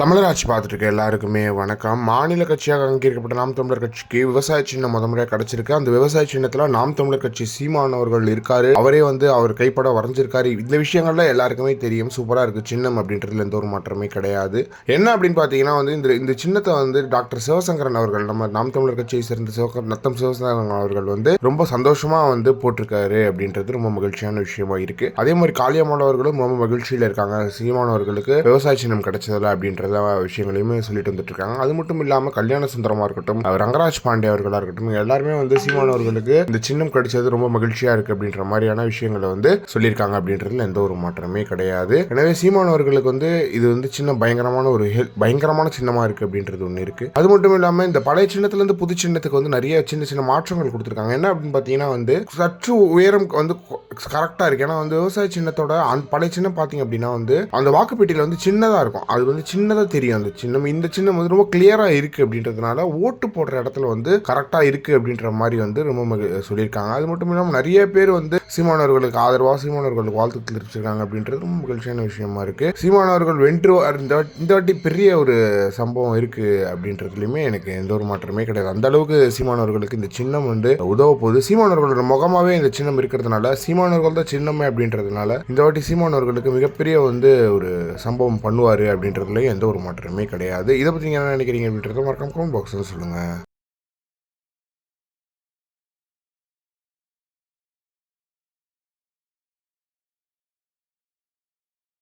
தமிழராட்சி பார்த்துட்டு இருக்க எல்லாருக்குமே வணக்கம். மாநில கட்சியாக அங்கீகரிக்கப்பட்ட நாம் தமிழர் கட்சிக்கு விவசாய சின்னம் முத முறையாக கிடைச்சிருக்கு. அந்த விவசாய சின்னத்துல நாம் தமிழர் கட்சி சீமான் அவர்கள் இருக்காரு. அவரே வந்து அவர் கைப்பட வரைஞ்சிருக்காரு. இந்த விஷயங்கள்ல எல்லாருக்குமே தெரியும். சூப்பரா இருக்கு சின்னம் அப்படின்றதுல எந்த ஒரு மாற்றமே கிடையாது. என்ன அப்படின்னு பார்த்தீங்கன்னா வந்து இந்த இந்த சின்னத்தை வந்து டாக்டர் சிவசங்கரன் அவர்கள் நம்ம நாம் தமிழர் கட்சியை சேர்ந்த சிவகர் நத்தம் சிவசங்கரன் அவர்கள் வந்து ரொம்ப சந்தோஷமா வந்து போட்டிருக்காரு அப்படின்றது ரொம்ப மகிழ்ச்சியான விஷயமா இருக்கு. அதே மாதிரி காளியம்மாள் அவர்களும் ரொம்ப மகிழ்ச்சியில் இருக்காங்க. சீமான் அவர்களுக்கு விவசாய சின்னம் கிடைச்சதில்ல அப்படின்றது எல்லா விஷயங்களையுமே சொல்லிட்டு வந்துட்டு இருக்காங்க அது மட்டும் இல்லாமல் கல்யாண சுந்தரமாக இருக்கட்டும் ரங்கராஜ் பாண்டே அவர்களாக இருக்கட்டும் எல்லாருமே வந்து சீமான் அவர்களுக்கு இந்த சின்னம் கிடைச்சது ரொம்ப மகிழ்ச்சியாக இருக்கு அப்படின்ற மாதிரியான விஷயங்களை வந்து சொல்லியிருக்காங்க அப்படின்றதுல எந்த ஒரு மாற்றமே கிடையாது. எனவே சீமான் அவர்களுக்கு வந்து இது வந்து சின்ன பயங்கரமான ஒரு ஹெல்ப் பயங்கரமான சின்னமாக இருக்கு அப்படின்றது ஒன்று இருக்குது அது மட்டும் இல்லாமல் இந்த பழைய சின்னத்துலேருந்து புது சின்னத்துக்கு வந்து நிறைய சின்ன சின்ன மாற்றங்கள் கொடுத்துருக்காங்க. என்ன அப்படின்னு பார்த்தீங்கன்னா வந்து சற்று உயரம் வந்து கரெக்டாக இருக்குது ஏன்னா வந்து விவசாய சின்னத்தோட அந்த பழைய சின்னம் பார்த்தீங்க அப்படின்னா வந்து அந்த வாக்குப்பேட்டியில் வந்து சின்னதாக இருக்கும். அது வந்து சின்னதாக தெரியும் அந்த சின்னம். இந்த சின்னம் வந்து ரொம்ப கிளியராக இருக்குது அப்படின்றதுனால ஓட்டு போடுற இடத்துல வந்து கரெக்டாக இருக்குது அப்படின்ற மாதிரி வந்து ரொம்ப மகி- சொல்லியிருக்காங்க. அது மட்டும் இல்லாமல் நிறைய பேர் வந்து சீமானவர்களுக்கு ஆதரவாக சீமானவர்களுக்கு வாழ்த்து தெரிவிச்சிருக்காங்க அப்படின்றது ரொம்ப மகிழ்ச்சியான விஷயமா இருக்குது சீமானவர்கள் வென்று இந்த வாட்டி- இந்த வாட்டி பெரிய ஒரு சம்பவம் இருக்குது அப்படின்றதுலையுமே எனக்கு எந்த ஒரு மாற்றமே கிடையாது. அந்த அளவுக்கு சீமானவர்களுக்கு இந்த சின்னம் வந்து உதவ போகுது. சீமானவர்களோட முகமாகவே இந்த சின்னம் இருக்கிறதுனால சீமானவர்கள் தான் சின்னமே அப்படின்றதுனால இந்த வாட்டி சீமானவர்களுக்கு மிகப்பெரிய வந்து ஒரு சம்பவம் பண்ணுவார் அப்படின்றதுலையும் எந்த ஒரு மாற்றமே கிடையாது. இதை பத்தி என்ன நினைக்கிறீங்க அப்படின்றத மறக்காம கமெண்ட் பாக்ஸில் சொல்லுங்க.